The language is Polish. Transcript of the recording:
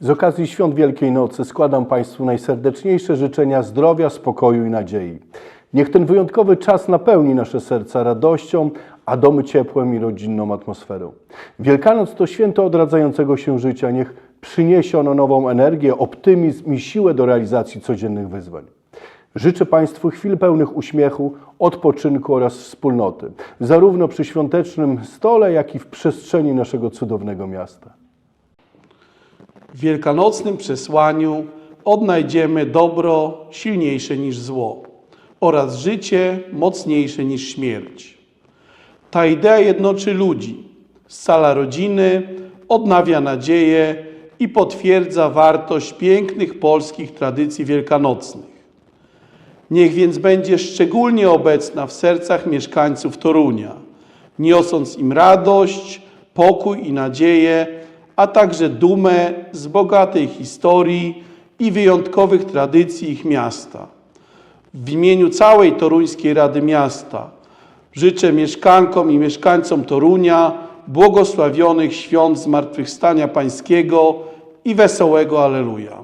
Z okazji świąt Wielkiej Nocy składam Państwu najserdeczniejsze życzenia zdrowia, spokoju i nadziei. Niech ten wyjątkowy czas napełni nasze serca radością, a domy ciepłem i rodzinną atmosferą. Wielkanoc to święto odradzającego się życia. Niech przyniesie ono nową energię, optymizm i siłę do realizacji codziennych wyzwań. Życzę Państwu chwil pełnych uśmiechu, odpoczynku oraz wspólnoty, zarówno przy świątecznym stole, jak i w przestrzeni naszego cudownego miasta. W wielkanocnym przesłaniu odnajdziemy dobro silniejsze niż zło oraz życie mocniejsze niż śmierć. Ta idea jednoczy ludzi, scala rodziny, odnawia nadzieję i potwierdza wartość pięknych polskich tradycji wielkanocnych. Niech więc będzie szczególnie obecna w sercach mieszkańców Torunia, niosąc im radość, pokój i nadzieję, a także dumę z bogatej historii i wyjątkowych tradycji ich miasta. W imieniu całej Toruńskiej Rady Miasta życzę mieszkankom i mieszkańcom Torunia błogosławionych świąt Zmartwychwstania Pańskiego i wesołego Aleluja.